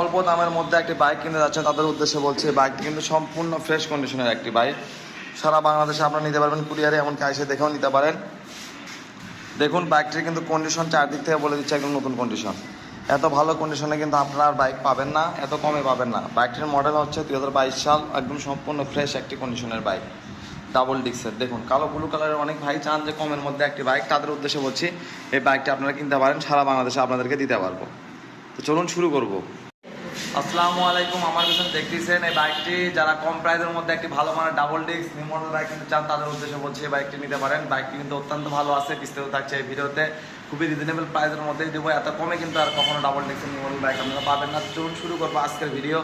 অল্প দামের মধ্যে একটি বাইক কিনতে যাচ্ছেন, তাদের উদ্দেশ্যে বলছি বাইকটি কিন্তু সম্পূর্ণ ফ্রেশ কন্ডিশনের একটি বাইক সারা বাংলাদেশে আপনারা নিতে পারবেন কুরিয়ারে, এমনকি এসে দেখেও নিতে পারেন। দেখুন বাইকটির কিন্তু কন্ডিশন চারদিক থেকে বলে দিচ্ছে একদম নতুন কন্ডিশন এত ভালো কন্ডিশনে কিন্তু আপনারা আর বাইক পাবেন না, এত কমে পাবেন না। বাইকটির মডেল হচ্ছে দুই হাজার বাইশ সাল, একদম সম্পূর্ণ ফ্রেশ একটি কন্ডিশনের বাইক ডাবল ডিক্সের দেখুন, কালো ব্লু কালারের অনেক ভাই চান যে কমের মধ্যে একটি বাইক তাদের উদ্দেশ্যে বলছি, এই বাইকটি আপনারা কিনতে পারেন, সারা বাংলাদেশে আপনাদেরকে দিতে পারব। তো চলুন শুরু করব। আসসালামু আলাইকুম, আমার পিছনে দেখতেছেন এই বাইকটি। যারা কম প্রাইসের মধ্যে একটি ভালো মানের ডাবল ডিস্ক মডেল বাইক কিনতে চান, তাদের উদ্দেশ্যে বলছি এই বাইকটি নিতে পারেন। বাইকটি কিন্তু অত্যন্ত ভালো আছে, বিস্তারিত থাকছে এই ভিডিওতে। খুবই রিজনেবল প্রাইসের মধ্যেই দেবো। এত কমে কিন্তু আর কখনো ডাবল ডিস্কের মডেল বাইক আপনারা পাবেন না। চলুন শুরু করব আজকের ভিডিও।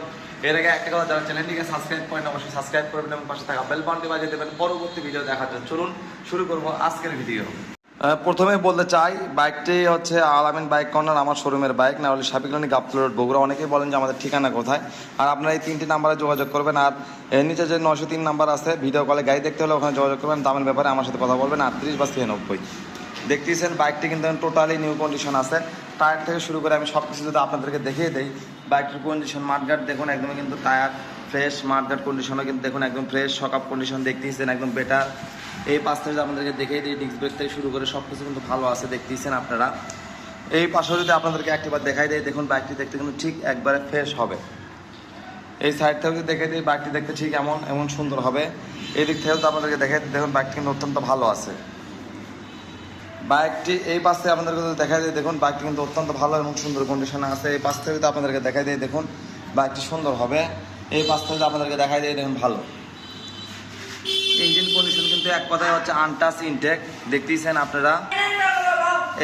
এর আগে একটা কথা, যারা চ্যানেলটিকে সাবস্ক্রাইব করেন অবশ্যই সাবস্ক্রাইব করবেন এবং পাশে থাকা বেল বাটনটি বাজিয়ে দেবেন। পরবর্তী ভিডিও দেখার জন্য চলুন শুরু করব আজকের ভিডিও। প্রথমে বলতে চাই, বাইকটি হচ্ছে আলামিন বাইক কর্নার, আমার শোরুমের বাইক। না হলে সাবিকলানি গাবতল রোড বগুড়া। অনেকেই বলেন যে আমাদের ঠিকানা কোথায়। আর আপনারা এই তিনটি নাম্বারে যোগাযোগ করবেন। আর এর নিচে যে নশো তিন নাম্বার আছে ভিডিও কলে গাড়ি দেখতে হলে ওখানে যোগাযোগ করবেন। দামের ব্যাপারে আমার সাথে কথা বলবেন। আটত্রিশ বা ছিয়ানব্বই। দেখতেছেন, বাইকটি কিন্তু টোটালি নিউ কন্ডিশন আছে। টায়ার থেকে শুরু করে আমি সব কিছু যদি আপনাদেরকে দেখিয়ে দিই, বাইকটির কন্ডিশন মাঠগার্ড দেখুন, একদমই কিন্তু টায়ার ফ্রেশ মাঠগার্ড কন্ডিশনও কিন্তু দেখুন, একদম ফ্রেশ সকাপ কন্ডিশন দেখতেছেন, একদম বেটার এই পাশ থেকে যদি আপনাদেরকে দেখে দিই ডিস্ক ব্রেক থেকে শুরু করে সব কিছু কিন্তু ভালো আছে, দেখতেছেন আপনারা। এই পাশে যদি আপনাদেরকে একটিবার দেখাই দেয় দেখুন বাইকটি দেখতে কিন্তু ঠিক একবারে ফ্রেশ হবে। এই সাইড থেকে দেখে দিই বাইকটি দেখতে ঠিক এমন এমন সুন্দর হবে। এই দিক থেকেও তো আপনাদেরকে দেখে দেখুন বাইকটি কিন্তু অত্যন্ত ভালো আছে। বাইকটি এই পাশ আপনাদেরকে যদি দেখাই দিই, দেখুন বাইকটি কিন্তু অত্যন্ত ভালো এবং সুন্দর কন্ডিশনে আছে। এই পাশ থেকে আপনাদেরকে দেখাই দিই, দেখুন বাইকটি সুন্দর হবে। এই পাশ থেকে আপনাদেরকে দেখাই দিই, দেখুন ভালো। ইঞ্জিন কন্ডিশন কিন্তু এক কথায় হচ্ছে আনটাচ ইনটেক দেখতেইছেন আপনারা?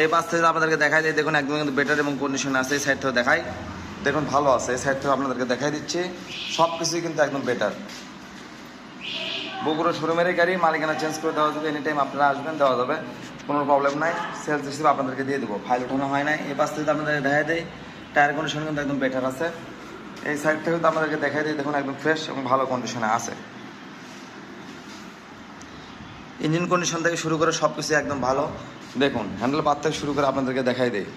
এই পাশ থেকে আপনাদেরকে দেখাই দিই, দেখুন একদম কিন্তু বেটার এবং কন্ডিশন আছে, এই সাইড থেকে দেখাই। দেখুন, ভালো আছে, এই সাইড থেকে আপনাদেরকে দেখাই দিচ্ছি। সব কিছুই কিন্তু একদম বেটার বগুড়া শোরুমেরই গাড়ি, মালিকানা চেঞ্জ করে দেওয়া যাবে এনি টাইম আপনারা আসবেন, দেওয়া যাবে, কোনো প্রবলেম নাই। সেলস হিসেবে আপনাদেরকে দিয়ে দেবো। ফাইল ওঠানো হয় নাই। এই পাশ থেকে আপনাদেরকে দেখাই দেয় টায়ার কন্ডিশন কিন্তু একদম বেটার আছে। এই সাইড থেকে আপনাদেরকে দেখাই দিই, দেখুন একদম ফ্রেশ এবং ভালো কন্ডিশনে আছে। ইঞ্জিন কন্ডিশন থেকে শুরু করে সব কিছু একদম ভালো। দেখুন হ্যান্ডেল পাত থেকে শুরু করে আপনাদেরকে দেখাই দেয়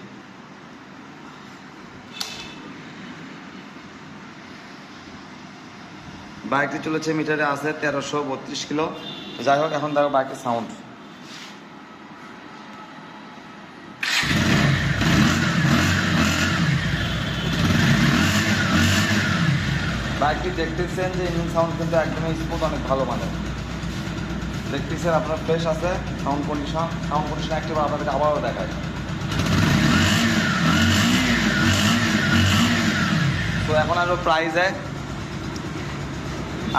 বাইকটি চলেছে মিটারে, আছে তেরোশো বত্রিশ কিলো। যাই হোক, এখন দেখো বাইকের সাউন্ড বাইকটি দেখতেছেন যে ইঞ্জিন সাউন্ড কিন্তু একদমই স্মুথ অনেক ভালো মানে দেখতেছেন আপনার ফ্রেশ আছে সাউন্ড কন্ডিশন সাউন্ড কন্ডিশন একটিবার আপনাদেরকে আবারও দেখায় তো এখন আরও প্রাইজে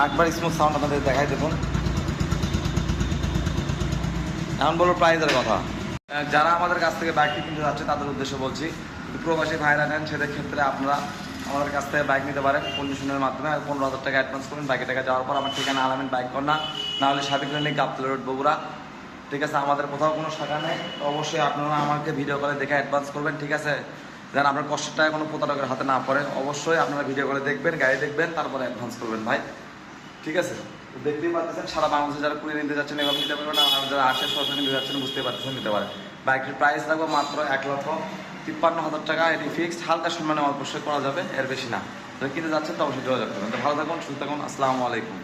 একবার স্মুথ সাউন্ড আপনাদের দেখাই দেখুন। এখন বলব প্রাইজের কথা। যারা আমাদের কাছ থেকে বাইকটি কিনতে যাচ্ছে, তাদের উদ্দেশ্যে বলছি, প্রবাসী ভাইরা নেন সেদের ক্ষেত্রে আপনারা আমাদের কাছ থেকে বাইক নিতে পারেন কন্ডিশনের মাধ্যমে। আর পনেরো হাজার টাকা অ্যাডভান্স করুন বাইকে টাকা যাওয়ার পর আমার ঠিকানা আলামিন বাইক কর্নার না। হলে সাবিক ক্লিনিক গাবতলা রোড বগুড়া। ঠিক আছে, আমাদের কোথাও কোনো শাখা নেই। অবশ্যই আপনারা আমাকে ভিডিও কলে দেখে অ্যাডভান্স করবেন, ঠিক আছে? যেন আপনার কষ্টের টাকা কোনো প্রতারকের হাতে না পড়ে। অবশ্যই আপনারা ভিডিও কলে দেখবেন, গাড়ি দেখবেন, তারপরে অ্যাডভান্স করবেন ভাই। ঠিক আছে? দেখতেই পাচ্ছেন, সারা বাংলাদেশে যারা কুড়িয়ে নিতে যাচ্ছেন এভাবে নিতে পারবেন আর যারা আসে সরাসরি নিতে যাচ্ছেন বুঝতে পারতেছেন, নিতে পারেন বাইকটির প্রাইস রাখব মাত্র এক লক্ষ তিপ্পান্ন হাজার টাকা, এটি ফিক্সড হালকা সম্মানে অবশ্যই করা যাবে, এর বেশি না। কিনতে যাচ্ছেন তো অবশ্যই যোগাযোগ করবেন। তো ভালো থাকুন, সুস্থ থাকুন, আসসালামু আলাইকুম।